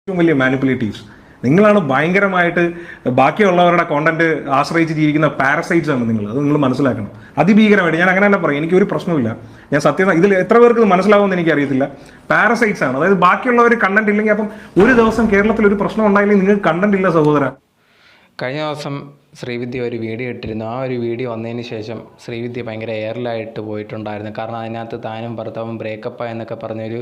ഏറ്റവും വലിയ മാനിപ്പുലേറ്റീവ്സ് നിങ്ങളാണ് ഭയങ്കരമായിട്ട് ബാക്കിയുള്ളവരുടെ കോണ്ടന്റ് ആശ്രയിച്ച് ജീവിക്കുന്ന പാരസൈറ്റ്സ് ആണ് നിങ്ങൾ. അത് നിങ്ങൾ മനസ്സിലാക്കണം. അതിഭീകരമായിട്ട് ഞാൻ അങ്ങനെ തന്നെ പറയും. എനിക്ക് ഒരു പ്രശ്നമില്ല ഞാൻ സത്യം ഇതിൽ എത്ര പേർക്ക് മനസ്സിലാവുമെന്ന് എനിക്ക് അറിയത്തില്ല. പാരസൈറ്റ്സ് ആണ്. അതായത് ബാക്കിയുള്ളവർ കണ്ടന്റ് ഇല്ലെങ്കിൽ അപ്പം ഒരു ദിവസം കേരളത്തിൽ ഒരു പ്രശ്നം ഉണ്ടായില്ലെങ്കിൽ നിങ്ങൾക്ക് കണ്ടന്റ് ഇല്ല സഹോദര. കഴിഞ്ഞ ദിവസം ശ്രീവിദ്യ ഒരു വീഡിയോ ഇട്ടിരുന്നു. ആ ഒരു വീഡിയോ വന്നതിന് ശേഷം ശ്രീവിദ്യ ഭയങ്കര എയറിലായിട്ട് പോയിട്ടുണ്ടായിരുന്നു. കാരണം അതിനകത്ത് താനും ഭർത്താവും ബ്രേക്കപ്പ് എന്നൊക്കെ പറഞ്ഞൊരു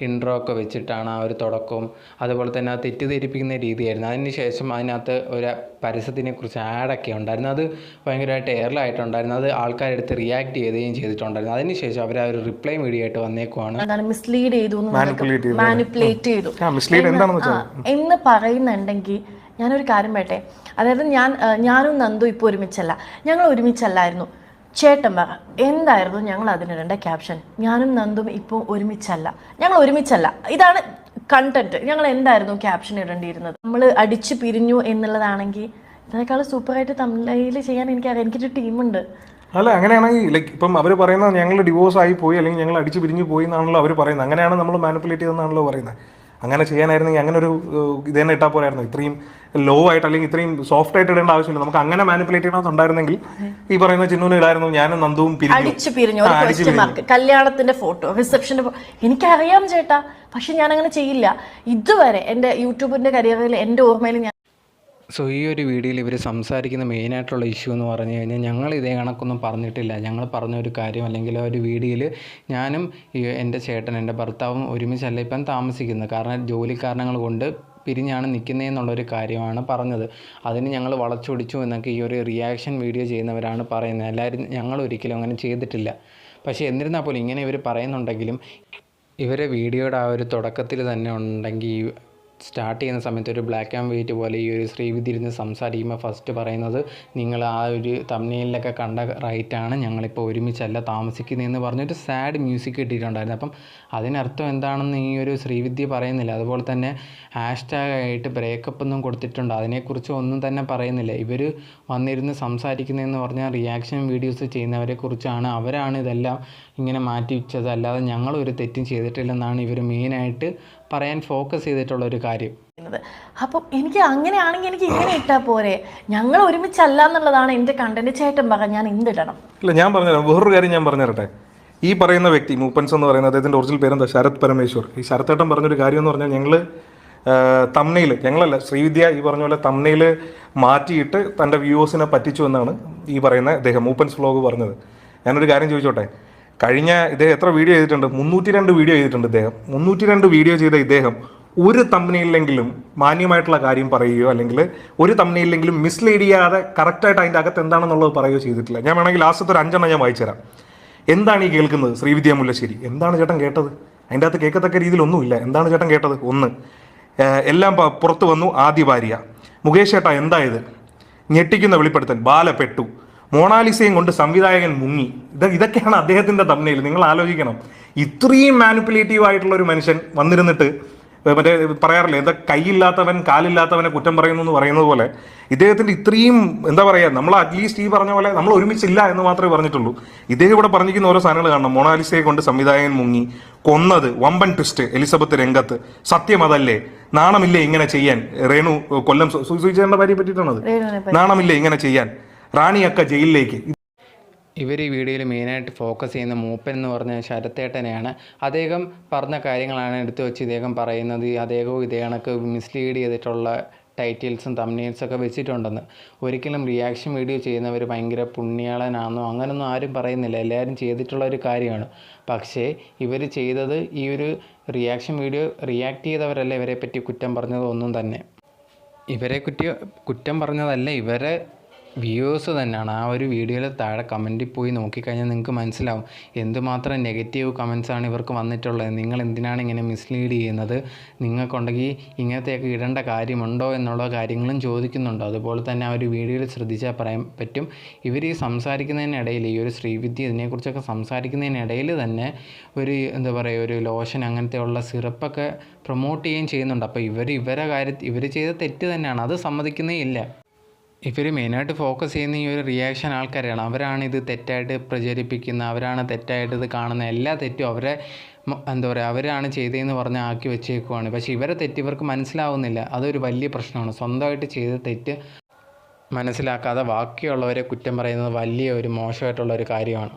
ഇൻട്രോ ഒക്കെ വെച്ചിട്ടാണ് ആ ഒരു തുടക്കവും അതുപോലെ തന്നെ അത് തെറ്റിദ്ധരിപ്പിക്കുന്ന രീതിയായിരുന്നു. അതിന് ശേഷം അതിനകത്ത് ഒരു പരസ്യത്തിനെ കുറിച്ച് ആഡൊക്കെ ഉണ്ടായിരുന്നു. അത് ഭയങ്കരമായിട്ട് എയറിലായിട്ടുണ്ടായിരുന്നു. അത് ആൾക്കാരെടുത്ത് റിയാക്ട് ചെയ്യുകയും ചെയ്തിട്ടുണ്ടായിരുന്നു. അതിന് ശേഷം അവർ ആ ഒരു റിപ്ലൈ വീഡിയോ ആയിട്ട് വന്നേക്കുവാണ്. മിസ്ലീഡ് ചെയ്തു. മാനിപ്പുലേറ്റ് ആ, ആ, എന്ന് പറയുന്നുണ്ടെങ്കിൽ ഞാനൊരു കാര്യം പറയട്ടെ? അതായത് ഞാൻ ഞാനും നന്ദു ഇപ്പോൾ ഒരുമിച്ചല്ല. ഞങ്ങൾ ഒരുമിച്ചല്ലായിരുന്നു. ചേട്ടൻ പറ എന്തായിരുന്നു ഞങ്ങൾ അതിനിടേണ്ട ക്യാപ്ഷൻ ഞാനും നന്ദും ഇപ്പോൾ ഒരുമിച്ചല്ല. ഞങ്ങൾ ഒരുമിച്ചല്ല. ഇതാണ് കണ്ടന്റ് ഞങ്ങൾ എന്തായിരുന്നു ക്യാപ്ഷൻ ഇടേണ്ടിയിരുന്നത്? നമ്മൾ അടിച്ചു പിരിഞ്ഞു എന്നുള്ളതാണെങ്കിൽ ഇതിനേക്കാൾ സൂപ്പറായിട്ട് തമിഴിൽ ചെയ്യാൻ എനിക്കറിയാം. എനിക്കൊരു ടീമുണ്ട്. അല്ല അങ്ങനെയാണെങ്കിൽ ലൈക്ക് ഇപ്പം അവർ പറയുന്നത് ഞങ്ങൾ ഡിവോഴ്സ് ആയി പോയി അല്ലെങ്കിൽ ഞങ്ങൾ അടിച്ചു പിരിഞ്ഞു പോയി എന്നാണല്ലോ അവർ പറയുന്നത്. അങ്ങനെയാണ് നമ്മൾ മാനിപ്പുലേറ്റ് ചെയ്തെന്നാണല്ലോ പറയുന്നത്. അങ്ങനെ ചെയ്യാനായിരുന്നെങ്കിൽ അങ്ങനെ ഒരു ഇത് തന്നെ ഇട്ടാൽ പോരായിരുന്നു. ഇത്രയും ലോ ആയിട്ട് അല്ലെങ്കിൽ ഇത്രയും സോഫ്റ്റ് ആയിട്ട് ഇടേണ്ട ആവശ്യമില്ല. നമുക്ക് അങ്ങനെ മാനിപ്പുലേറ്റ് ചെയ്യണമെന്നുണ്ടായിരുന്നെങ്കിൽ ഈ പറയുന്ന ചിന്നൂന് ഇടായിരുന്നു ഞാനും നന്ദുവും പിരിഞ്ഞു. അടിച്ചു പിരിഞ്ഞു. ഒരു കല്യാണത്തിന്റെ ഫോട്ടോ റിസപ്ഷന്റെ എനിക്കറിയാം ചേട്ടാ പക്ഷെ ഞാൻ അങ്ങനെ ചെയ്യില്ല. ഇതുവരെ എന്റെ യൂട്യൂബിന്റെ കരിയറിൽ എന്റെ ഓർമ്മയിൽ ഞാൻ സോ ഈ ഒരു വീഡിയോയിൽ ഇവർ സംസാരിക്കുന്ന മെയിനായിട്ടുള്ള ഇഷ്യൂ എന്ന് പറഞ്ഞു കഴിഞ്ഞാൽ ഞങ്ങൾ ഇതേ കണക്കൊന്നും പറഞ്ഞിട്ടില്ല. ഞങ്ങൾ പറഞ്ഞ ഒരു കാര്യം അല്ലെങ്കിൽ ആ ഒരു വീഡിയോയിൽ ഞാനും ഈ എന്റെ ചേട്ടൻ എന്റെ ഭർത്താവും ഒരുമിച്ചല്ല ഇപ്പം താമസിക്കുന്നത്. കാരണം ജോലി കാരണങ്ങൾ കൊണ്ട് പിരിഞ്ഞാണ് നിൽക്കുന്നതെന്നുള്ളൊരു കാര്യമാണ് പറഞ്ഞത്. അതിന് ഞങ്ങൾ വളച്ചൊടിച്ചു എന്നൊക്കെ ഈ ഒരു റിയാക്ഷൻ വീഡിയോ ചെയ്യുന്നവരാണ് പറയുന്നത്. എല്ലാവരും ഞങ്ങൾ ഒരിക്കലും അങ്ങനെ ചെയ്തിട്ടില്ല. പക്ഷേ എന്നിരുന്നാൽ പോലും ഇങ്ങനെ ഇവർ പറയുന്നുണ്ടെങ്കിലും ഇവരെ വീഡിയോയുടെ ആ ഒരു തുടക്കത്തിൽ തന്നെ ഉണ്ടെങ്കിൽ സ്റ്റാർട്ട് ചെയ്യുന്ന സമയത്ത് ഒരു ബ്ലാക്ക് ആൻഡ് വൈറ്റ് പോലെ ഈ ഒരു ശ്രീവിധി ഇരുന്ന് സംസാരിക്കുമ്പോൾ ഫസ്റ്റ് പറയുന്നത് നിങ്ങൾ ആ ഒരു തമ്മിലൊക്കെ കണ്ട റൈറ്റാണ് ഞങ്ങളിപ്പോൾ ഒരുമിച്ചല്ല താമസിക്കുന്നതെന്ന് പറഞ്ഞൊരു സാഡ് മ്യൂസിക് ഇട്ടിട്ടുണ്ടായിരുന്നു. അപ്പം അതിനർത്ഥം എന്താണെന്ന് ഈ ഒരു ശ്രീവിദ്യ പറയുന്നില്ല. അതുപോലെ തന്നെ ഹാഷ്ടാഗ് ആയിട്ട് ബ്രേക്കപ്പ് ഒന്നും കൊടുത്തിട്ടുണ്ട്. അതിനെക്കുറിച്ച് ഒന്നും തന്നെ പറയുന്നില്ല. ഇവർ വന്നിരുന്ന് സംസാരിക്കുന്നതെന്ന് പറഞ്ഞാൽ റിയാക്ഷൻ വീഡിയോസ് ചെയ്യുന്നവരെ കുറിച്ചാണ്. അവരാണ് ഇതെല്ലാം ഇങ്ങനെ മാറ്റി വെച്ചത്. അല്ലാതെ ഞങ്ങളൊരു തെറ്റും ചെയ്തിട്ടില്ലെന്നാണ് ഇവർ മെയിനായിട്ട് പറയാൻ ഫോക്കസ് ചെയ്തിട്ടുള്ള ഒരു കാര്യം. അപ്പം എനിക്ക് അങ്ങനെയാണെങ്കിൽ എനിക്ക് ഇങ്ങനെ ഇട്ടാ പോരെ. ഞങ്ങൾ ഒരുമിച്ചല്ല എന്നുള്ളതാണ് എന്റെ കണ്ടന്റ് ചേട്ടൻ പറ ഞാൻ എന്തിടണം ഇല്ല ഞാൻ പറഞ്ഞുതരാം. വേറൊരു കാര്യം ഞാൻ പറഞ്ഞുതരട്ടെ. ഈ പറയുന്ന വ്യക്തി മൂപ്പൻസ് എന്ന് പറയുന്നത് അദ്ദേഹത്തിന്റെ ഒറിജിനൽ പേരെന്താ? ശരത് പരമേശ്വർ. ഈ ശരത്തേട്ടൻ പറഞ്ഞൊരു കാര്യം എന്ന് പറഞ്ഞാൽ ഞങ്ങൾ തമ്നയിൽ ഞങ്ങളല്ല ശ്രീവിദ്യ ഈ പറഞ്ഞ പോലെ തമ്നയിൽ മാറ്റിയിട്ട് തന്റെ വ്യൂവേഴ്സിനെ പറ്റിച്ചു എന്നാണ് ഈ പറയുന്ന അദ്ദേഹം മൂപ്പൻസ് വ്ലോഗ് പറഞ്ഞത്. ഞാനൊരു കാര്യം ചോദിച്ചോട്ടെ? കഴിഞ്ഞ ഇദ്ദേഹം എത്ര വീഡിയോ ചെയ്തിട്ടുണ്ട്? മുന്നൂറ്റി രണ്ട് വീഡിയോ ചെയ്തിട്ടുണ്ട് ഇദ്ദേഹം. മുന്നൂറ്റി രണ്ട് വീഡിയോ ചെയ്ത ഇദ്ദേഹം ഒരു തമ്മിനില്ലെങ്കിലും മാന്യമായിട്ടുള്ള കാര്യം പറയുകയോ അല്ലെങ്കിൽ ഒരു തമ്മിനില്ലെങ്കിലും മിസ്ലീഡ് ചെയ്യാതെ കറക്റ്റായിട്ട് അതിന്റെ അകത്ത് എന്താണെന്നുള്ളത് പറയുകയോ ചെയ്തിട്ടില്ല. ഞാൻ വേണമെങ്കിൽ ലാസ്റ്റത്തെ ഒരു അഞ്ചെണ്ണം ഞാൻ വായിച്ചുതരാം എന്താണ് ഈ കേൾക്കുന്നത്? ശ്രീവിദ്യ മുല്ലശ്ശേരി എന്താണ് ചേട്ടൻ കേട്ടത്? അതിന്റെ അകത്ത് കേൾക്കത്തക്ക രീതിയിലൊന്നുമില്ല. എന്താണ് ചേട്ടൻ കേട്ടത്? ഒന്ന് എല്ലാം പുറത്തു വന്നു ആദ്യ ഭാര്യ. മുകേഷ് ചേട്ടാ എന്തായത് ഞെട്ടിക്കുന്ന വെളിപ്പെടുത്തൽ ബാല പെട്ടു മോണാലിസയും കൊണ്ട് സംവിധായകൻ മുങ്ങി. ഇത് ഇതൊക്കെയാണ് അദ്ദേഹത്തിന്റെ തമ്മയിൽ നിങ്ങൾ ആലോചിക്കണം. ഇത്രയും മാനിപ്പുലേറ്റീവ് ആയിട്ടുള്ള ഒരു മനുഷ്യൻ വന്നിരുന്നിട്ട് മറ്റേ പറയാറില്ലേ എന്താ കൈയില്ലാത്തവൻ കാലില്ലാത്തവനെ കുറ്റം പറയുന്നു എന്ന് പറയുന്നത് പോലെ ഇദ്ദേഹത്തിന്റെ ഇത്രയും എന്താ പറയുക നമ്മൾ അറ്റ്ലീസ്റ്റ് ഈ പറഞ്ഞ പോലെ നമ്മൾ ഒരുമിച്ചില്ല എന്ന് മാത്രമേ പറഞ്ഞിട്ടുള്ളൂ. ഇദ്ദേഹം ഇവിടെ പറഞ്ഞിരിക്കുന്ന ഓരോ സാധനങ്ങൾ കാണണം. മോണാലിസയെ കൊണ്ട് സംവിധായകൻ മുങ്ങി കൊന്നത് വമ്പൻ ട്വിസ്റ്റ് എലിസബത്ത് രംഗത്ത്. സത്യം അതല്ലേ? നാണമില്ലേ ഇങ്ങനെ ചെയ്യാൻ? രേണു കൊല്ലം സൂചിച്ചേണ്ട ഭാര്യയെ പറ്റിയിട്ടാണത്? നാണമില്ലേ ഇങ്ങനെ ചെയ്യാൻ? റാണിയക്ക ജയിലിലേക്ക്. ഇവർ ഈ വീഡിയോയിൽ മെയിനായിട്ട് ഫോക്കസ് ചെയ്യുന്ന മൂപ്പൻ എന്ന് പറഞ്ഞ ശരത്തേട്ടനെയാണ്. അദ്ദേഹം പറഞ്ഞ കാര്യങ്ങളാണ് എടുത്തു വെച്ച് ഇദ്ദേഹം പറയുന്നത്. അദ്ദേഹവും ഇതേ കണക്ക് മിസ്ലീഡ് ചെയ്തിട്ടുള്ള ടൈറ്റിൽസും തമ്മിൽസൊക്കെ വെച്ചിട്ടുണ്ടെന്ന്. ഒരിക്കലും റിയാക്ഷൻ വീഡിയോ ചെയ്യുന്നവർ ഭയങ്കര പുണ്യാളനാണെന്നോ അങ്ങനൊന്നും ആരും പറയുന്നില്ല. എല്ലാവരും ചെയ്തിട്ടുള്ള ഒരു കാര്യമാണ്. പക്ഷേ ഇവർ ചെയ്തത് ഈ ഒരു റിയാക്ഷൻ വീഡിയോ റിയാക്ട് ചെയ്തവരല്ല ഇവരെ പറ്റി കുറ്റം പറഞ്ഞതൊന്നും തന്നെ. ഇവരെ കുറ്റി കുറ്റം പറഞ്ഞതല്ല ഇവരെ വ്യൂവേഴ്സ് തന്നെയാണ്. ആ ഒരു വീഡിയോയിൽ താഴെ കമന്റിൽ പോയി നോക്കിക്കഴിഞ്ഞാൽ നിങ്ങൾക്ക് മനസ്സിലാവും. എന്തുമാത്രം നെഗറ്റീവ് കമൻസാണ് ഇവർക്ക് വന്നിട്ടുള്ളത്. നിങ്ങൾ എന്തിനാണ് ഇങ്ങനെ മിസ്ലീഡ് ചെയ്യുന്നത്? നിങ്ങൾക്കുണ്ടെങ്കിൽ ഇങ്ങനത്തെയൊക്കെ ഇടേണ്ട കാര്യമുണ്ടോ എന്നുള്ള കാര്യങ്ങളും ചോദിക്കുന്നുണ്ടോ. അതുപോലെ തന്നെ ആ ഒരു വീഡിയോയിൽ ശ്രദ്ധിച്ചാൽ പറയാൻ പറ്റും. ഇവർ ഈ സംസാരിക്കുന്നതിനിടയിൽ ഈ ഒരു ശ്രീവിദ്യ ഇതിനെക്കുറിച്ചൊക്കെ സംസാരിക്കുന്നതിനിടയിൽ തന്നെ ഒരു എന്താ പറയുക ഒരു ലോഷൻ അങ്ങനത്തെ ഉള്ള സിറപ്പൊക്കെ പ്രൊമോട്ട് ചെയ്യുകയും ചെയ്യുന്നുണ്ട്. അപ്പോൾ ഇവർ ഇവരെ കാര്യത്തിൽ ഇവർ ചെയ്ത തെറ്റ് തന്നെയാണ്. അത് സമ്മതിക്കുന്നേ ഇല്ല. ഇവർ മെയിനായിട്ട് ഫോക്കസ് ചെയ്യുന്ന ഈ ഒരു റിയാക്ഷൻ ആൾക്കാരാണ്. അവരാണ് ഇത് തെറ്റായിട്ട് പ്രചരിപ്പിക്കുന്ന അവരാണ് തെറ്റായിട്ട് ഇത് കാണുന്ന എല്ലാ തെറ്റും അവരെ എന്താ പറയുക അവരാണ് ചെയ്തതെന്ന് പറഞ്ഞ് ആക്കി വെച്ചേക്കുവാണ്. പക്ഷേ ഇവരെ തെറ്റ് ഇവർക്ക് മനസ്സിലാവുന്നില്ല. അതൊരു വലിയ പ്രശ്നമാണ്. സ്വന്തമായിട്ട് ചെയ്ത തെറ്റ് മനസ്സിലാക്കാതെ ബാക്കിയുള്ളവരെ കുറ്റം പറയുന്നത് വലിയ ഒരു മോശമായിട്ടുള്ള ഒരു കാര്യമാണ്.